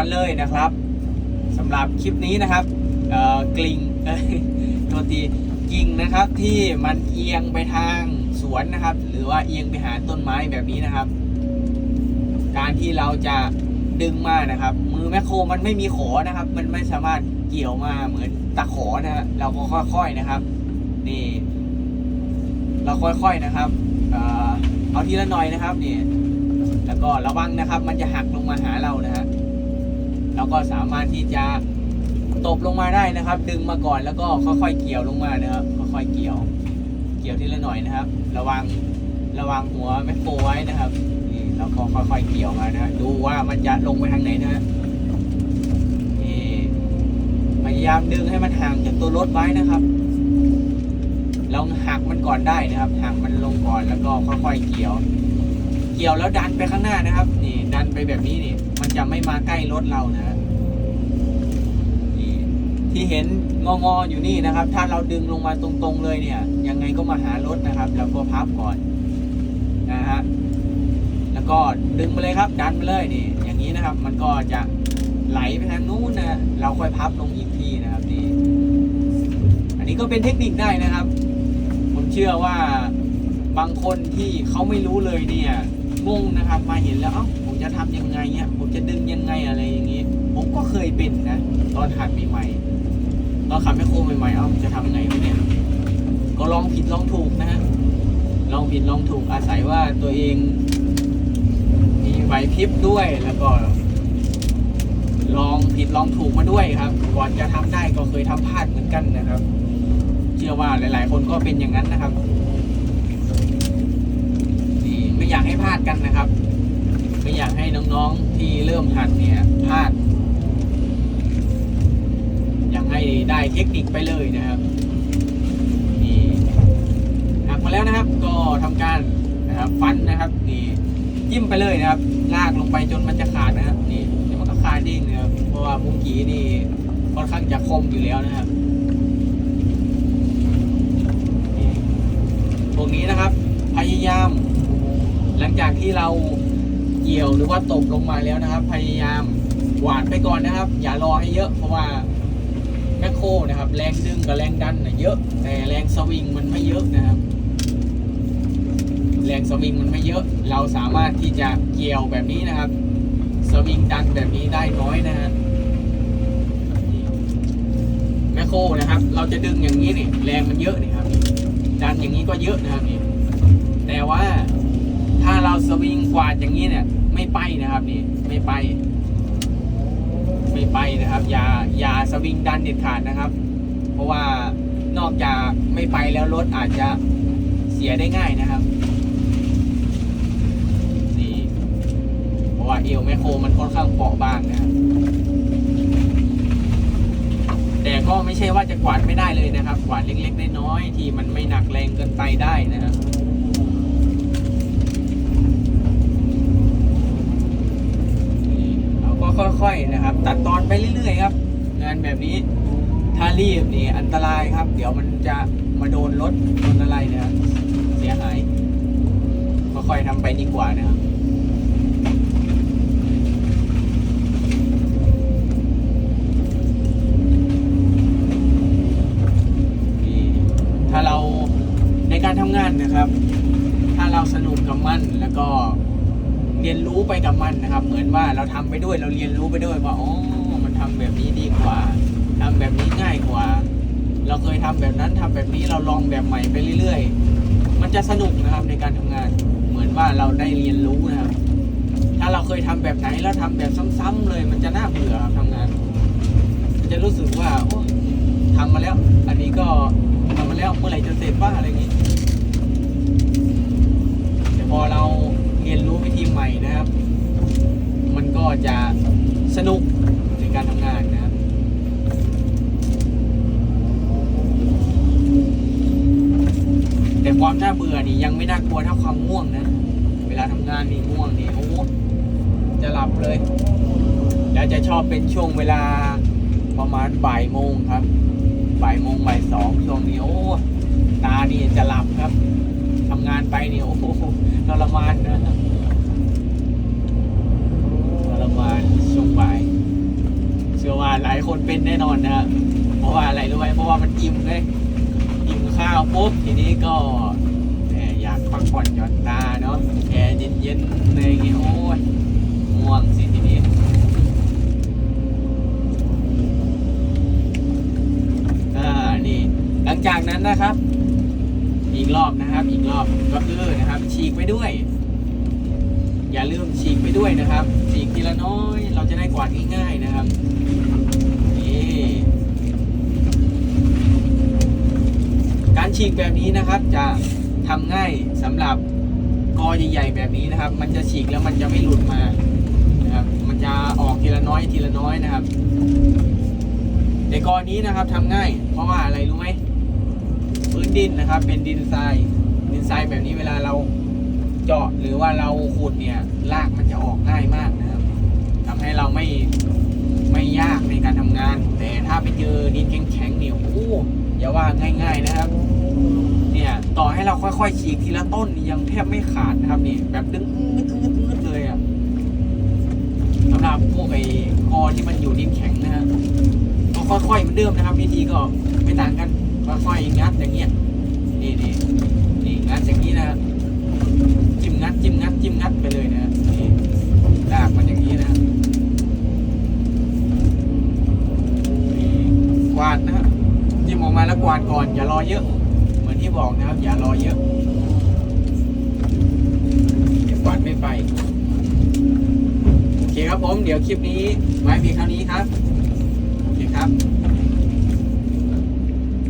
กันเลยนะครับสำหรับคลิปนี้นะครับกลิ่งเอ้ยโทษทีกิ่งนะครับที่มันเอียงไปทางสวนนะครับ หรือว่าเอียงไปหาต้นไม้แบบนี้นะครับ การที่เราจะดึงมานะครับ มือแมคโครมันไม่มีขอนะครับ มันไม่สามารถเกี่ยวมาเหมือนตะขอนะฮะเราก็ค่อยๆนะครับ นี่ เราค่อยๆนะครับเอ่อเอาทีละหน่อยนะครับนี่แล้วก็ระวังนะครับ มันจะหักลงมาหาเรานะฮะ เราก็สามารถที่จะตบลงมาได้นะครับ ดึงมาก่อนแล้วก็ค่อยๆเกี่ยวลงมานะครับค่อยๆเกี่ยว เกี่ยวทีละหน่อยนะครับ ระวังระวังหัวแมคโครไว้นะครับนี่เราก็ค่อยๆเกี่ยวมานะดูว่ามันจะลงไปทางไหนนะฮะนี่พยายามดึงให้มันห่างจากตัวรถไว้นะครับลองหักมันก่อนได้นะครับหักมันลงก่อนแล้วก็ค่อยๆเกี่ยว กี่ยวแล้วดันไปข้างหน้านะครับ นี่ดันไปแบบนี้นี่ มันจะไม่มาใกล้รถเรานะฮะนี่ที่เห็นงองอๆอยู่นี่นะครับ ถ้าเราดึงลงมาตรงๆเลยเนี่ย ยังไงก็มาหารถนะครับ แล้วก็พับก่อนนะฮะแล้วก็ดึงมาเลยครับ ดันไปเลยนี่ อย่างนี้นะครับ มันก็จะไหลไปทางนู้นนะเราค่อยพับลงอีกทีนะครับนี่อันนี้ก็เป็นเทคนิคได้นะครับ ผมเชื่อว่าบางคนที่เขาไม่รู้เลยเนี่ย งงนะครับมาเห็นแล้วเอ้าผมจะทำยังไงเนี่ยผมจะดึงยังไงอะไรอย่างนี้ ผมก็เคยเป็นนะ ตอนหัดใหม่ๆตอนขับแมคโครใหม่ๆเอ้าจะทำยังไงเนี่ยก็ลองผิดลองถูกนะฮะลองผิดลองถูกอาศัยว่าตัวเอง มีไหวพริบด้วยแล้วก็ ลองผิดลองถูกมาด้วยครับก่อนจะทำได้ก็เคยทำพลาดเหมือนกันนะครับ เชื่อว่าหลาย ๆ คนก็เป็นอย่างนั้นนะครับาดกันนะครับ ไม่อยากให้น้องๆที่เริ่มหัดเนี่ยพลาด อยากให้ได้เทคนิคไปเลยนะครับนี่หักมาแล้วนะครับ ก็ทำการนะครับฟันนะครับนี่จิ้มไปเลยนะครับ ลากลงไปจนมันจะขาดนะครับนี่มันก็ขาดเองนะครับเพราะว่ามุ้งกีนี่ค่อนข้างจะคมอยู่แล้วนะครับนี่พวกนี้นะครับ พยายาม หลัง จากที่เราเกี่ยวหรือว่าตกลงมาแล้วนะครับ พยายามหวานไปก่อนนะครับ อย่ารอให้เยอะเพราะว่าแมคโครนะครับ แรงดึงกับแรงดันนะเยอะ แต่แรงสวิงมันไม่เยอะนะครับ แรงสวิงมันไม่เยอะ เราสามารถที่จะเกี่ยวแบบนี้นะครับ สวิงดันแบบนี้ได้น้อยนะฮะแมคโครนะครับ เราจะดึงอย่างนี้นี่แรงมันเยอะนี่ครับดันอย่างนี้ก็เยอะนะครับนี่แต่ว่า ถ้าเราสวิงกวาดอย่างนี้เนี่ย ไม่ไปนะครับนี่ไม่ไป ไม่ไปนะครับ อย่าอย่าสวิงดันเด็ดขาดนะครับ เพราะว่านอกจากไม่ไปแล้วรถอาจจะเสียได้ง่ายนะครับนี่เพราะว่าเอวแมคโครมันค่อนข้างเปราะบางนะครับแต่ก็ไม่ใช่ว่าจะกวาดไม่ได้เลยนะครับ กวาดเล็กๆน้อยๆที่มันไม่หนักแรงเกินไปได้นะครับ เราก็ค่อยๆนะครับ ตัดตอนไปเรื่อยๆครับ งานแบบนี้ถ้ารีบนี่อันตรายครับ เดี๋ยวมันจะมาโดนรถโดนอะไรเนะครับเสียหายค่อยๆทำไปดีกว่านะครับถ้าเราในการทำงานนะครับ ถ้าเราสนุกกับมันแล้วก็ เรียนรู้ไปกับมันนะครับ เหมือนว่าเราทำไปด้วยเราเรียนรู้ไปด้วยว่าอ๋อมันทำแบบนี้ดีกว่าทำแบบนี้ง่ายกว่า เราเคยทำแบบนั้นทำแบบนี้เราลองแบบใหม่ไปเรื่อย ๆ มันจะสนุกนะครับในการทำงาน เหมือนว่าเราได้เรียนรู้นะครับ ถ้าเราเคยทำแบบไหนแล้วทำแบบซ้ำๆเลย มันจะน่าเบื่อครับทำงาน มันจะรู้สึกว่าโอ้ทำมาแล้ว อันนี้ก็ทำมาแล้วเมื่อไหร่จะเสร็จว่าอะไรอย่างนี้แต่พอเรา รียนรู้วิธีใหม่นะครับ มันก็จะสนุกในการทำงานนะครับแต่ความน่าเบื่อนี่ยังไม่น่ากลัวเท่าความง่วงนะ เวลาทำงานนี่ง่วงนี่โอ้จะหลับเลย แล้วจะชอบเป็นช่วงเวลาประมาณบ่ายโมงครับบ่ายโมงบ่ายสองช่วงนี้โอ้ตานี่จะหลับครับทำงานไปนี่โอ้โห ทรมานนะทรมานช่วงบ่ายคนเป็นแน่นอนนะเพราะว่าอะไรรู้ไหมเพราะว่ามันอิ่มเลยอิ่มข้าวปุ๊บทีนี้ก็แอยากพักผ่อนหย่อนตาเนาะแอร์เย็นๆอะไรอย่างเงี้ยโอ้ยง่วงสิทีนี้อ่านี่หลังจากนั้นนะครับ อีกรอบนะครับ อีกรอบก็คือนะครับ ฉีกไปด้วย อย่าลืมฉีกไปด้วยนะครับ ฉีกทีละน้อย เราจะได้กวาดง่ายๆนะครับนี่การฉีกแบบนี้นะครับจะทำง่ายสำหรับกอใหญ่ๆแบบนี้นะครับ มันจะฉีกแล้วมันจะไม่หลุดมานะครับ มันจะออกทีละน้อยทีละน้อยนะครับในกรณีนะครับทำง่าย เพราะว่าอะไรรู้ไหม พื้นดินนะครับ เป็นดินทรายดินทรายแบบนี้เวลาเราเจาะหรือว่าเราขุดเนี่ยรากมันจะออกง่ายมากนะครับทำให้เราไม่ไม่ยากในการทำงาน แต่ถ้าไปเจอดินแข็งๆเนี่ยโอ้อย่าว่าง่าย ๆนะครับ เนี่ยต่อให้เราค่อยๆฉีกทีละต้นยังแทบไม่ขาดนะครับนี่แบบดึงงึดงึดงึดเลยอะสำหรับพวกไอ้กอที่มันอยู่ดินแข็งนะฮะก็ค่อยๆเหมือนเดิมนะครับวิธีก็ไม่ต่างกัน ค่อยๆงัดอย่างเงี้ยนี่นี่นี่งัดอย่างนี้นะจิ้มงัดจิ้มงัดจิ้มงัดไปเลยนะนี่ลากมันอย่างนี้นะนี่กวาดนะครับจิ้มออกมาแล้วกวาดก่อน อย่ารอเยอะ เหมือนที่บอกนะครับ อย่ารอเยอะเดี๋ยวกวาดไม่ไปโอเคครับผมเดี๋ยวคลิปนี้ไว้เพียงเท่านี้ครับโอเคครับ